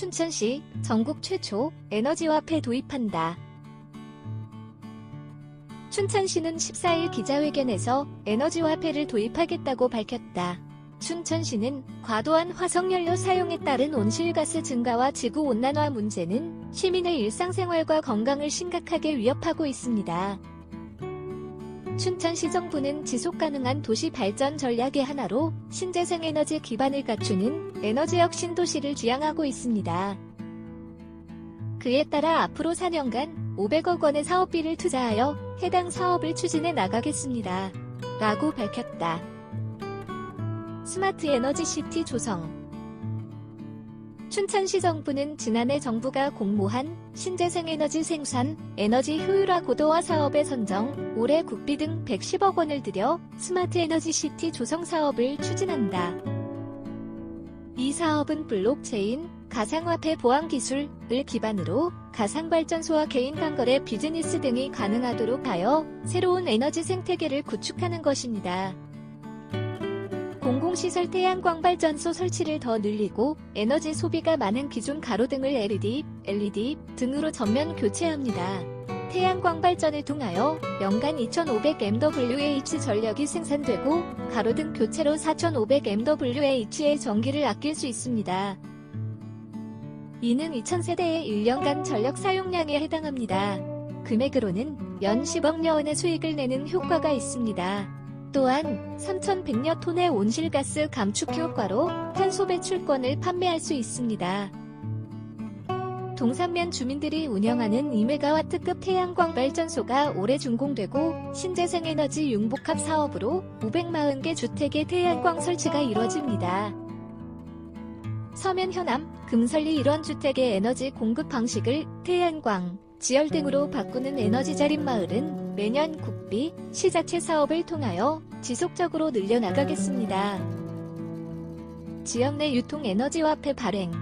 춘천시 전국 최초 에너지화폐 도입한다. 춘천시는 14일 기자회견에서 에너지화폐를 도입하겠다고 밝혔다. 춘천시는 과도한 화석연료 사용에 따른 온실가스 증가와 지구온난화 문제는 시민의 일상생활과 건강을 심각하게 위협하고 있습니다. 춘천시 정부는 지속가능한 도시 발전 전략의 하나로 신재생 에너지 기반을 갖추는 에너지 혁 신 도시를 지향하고 있습니다. 그에 따라 앞으로 4년간 500억 원의 사업비를 투자하여 해당 사업을 추진해 나가겠습니다. 라고 밝혔다. 스마트 에너지 시티 조성 춘천시 정부는 지난해 정부가 공모한 신재생 에너지 생산, 에너지 효율화 고도화 사업에 선정, 올해 국비 등 110억 원을 들여 스마트 에너지 시티 조성 사업을 추진한다. 이 사업은 블록체인, 가상화폐 보안 기술을 기반으로 가상발전소와 개인 단거래 비즈니스 등이 가능하도록 하여 새로운 에너지 생태계를 구축하는 것입니다. 공공시설 태양광 발전소 설치를 더 늘리고 에너지 소비가 많은 기존 가로등을 LED, LED 등으로 전면 교체합니다. 태양광 발전을 통하여 연간 2,500mWh 전력이 생산되고 가로등 교체로 4,500mWh의 전기를 아낄 수 있습니다. 이는 2,000세대의 1년간 전력 사용량에 해당합니다. 금액으로는 연 10억여 원의 수익을 내는 효과가 있습니다. 또한 3,100여 톤의 온실가스 감축 효과로 탄소 배출권을 판매할 수 있습니다. 동산면 주민들이 운영하는 2메가와트급 태양광 발전소가 올해 준공되고 신재생 에너지 융복합 사업으로 540개 주택의 태양광 설치가 이뤄집니다. 서면 현암, 금설리 일원 주택의 에너지 공급 방식을 태양광, 지열 등으로 바꾸는 에너지 자립 마을은 매년 국비, 시자체 사업을 통하여 지속적으로 늘려나가겠습니다. 지역 내 유통 에너지 화폐 발행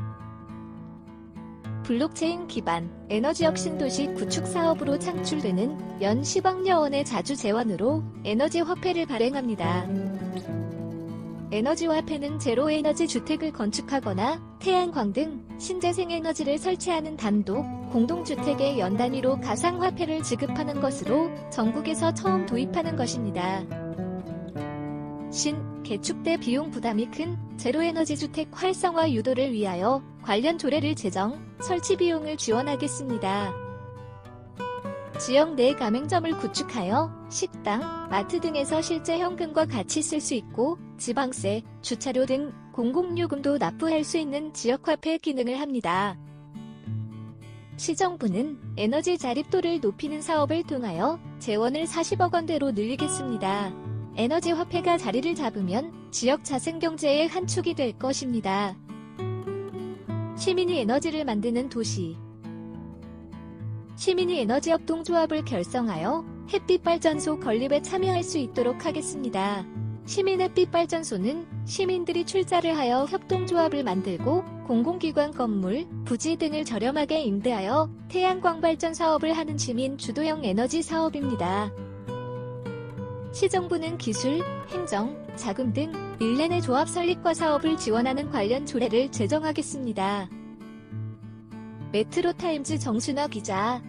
블록체인 기반 에너지 혁신 도시 구축 사업으로 창출되는 연 10억여 원의 자주 재원으로 에너지 화폐를 발행합니다. 에너지 화폐는 제로 에너지 주택을 건축하거나 태양광 등 신재생 에너지를 설치하는 단독 공동주택의 연 단위로 가상화폐를 지급하는 것으로 전국에서 처음 도입하는 것입니다. 신, 개축 때 비용 부담이 큰 제로에너지 주택 활성화 유도를 위하여 관련 조례를 제정, 설치 비용을 지원하겠습니다. 지역 내 가맹점을 구축하여 식당, 마트 등에서 실제 현금과 같이 쓸 수 있고 지방세, 주차료 등 공공요금도 납부할 수 있는 지역화폐 기능을 합니다. 시정부는 에너지 자립도를 높이는 사업을 통하여 재원을 40억 원대로 늘리겠습니다. 에너지 화폐가 자리를 잡으면 지역 자생경제의 한 축이 될 것입니다. 시민이 에너지를 만드는 도시 시민이 에너지 협동조합을 결성하여 햇빛발전소 건립에 참여할 수 있도록 하겠습니다. 시민 햇빛발전소는 시민들이 출자를 하여 협동조합을 만들고 공공기관 건물, 부지 등을 저렴하게 임대하여 태양광 발전 사업을 하는 시민 주도형 에너지 사업입니다. 시정부는 기술, 행정, 자금 등 일련의 조합 설립과 사업을 지원하는 관련 조례를 제정하겠습니다. 메트로타임즈 정순화 기자